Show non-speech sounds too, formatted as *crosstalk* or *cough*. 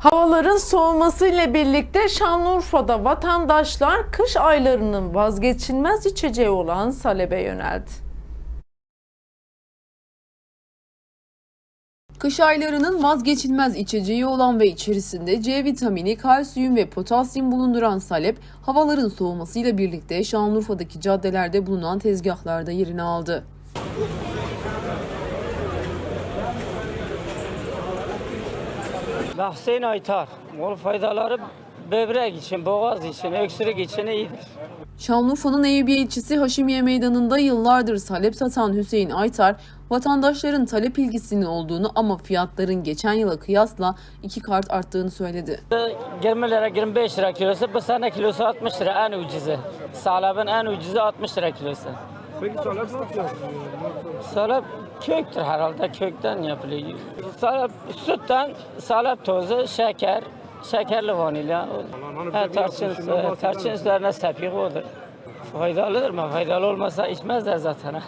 Havaların soğumasıyla birlikte Şanlıurfa'da vatandaşlar kış aylarının vazgeçilmez içeceği olan salebe yöneldi. Kış aylarının vazgeçilmez içeceği olan ve içerisinde C vitamini, kalsiyum ve potasyum bulunduran salep, havaların soğumasıyla birlikte Şanlıurfa'daki caddelerde bulunan tezgahlarda yerini aldı. Ben Hüseyin Aytar. Onun faydaları böbrek için, boğaz için, öksürük için iyidir. Şanlıurfa'nın Eyüpiye ilçesi Haşimiye Meydanı'nda yıllardır salep satan Hüseyin Aytar, vatandaşların talep ilgisinin olduğunu ama fiyatların geçen yıla kıyasla iki kart arttığını söyledi. 20 lira 25 lira kilosu, bu sene kilosu 60 lira en ucuzu. Salabın en ucuzu 60 lira kilosu. Peki salep nasıl yapılıyor? Salep köktür herhalde, kökten yapılıyor. Salep, sütten, salep tozu, şeker, şekerli vanilya. bir tarçın, bahseder tarçın üzerine sepik odur. Faydalıdır mı? Faydalı olmasa içmezler zaten. *laughs*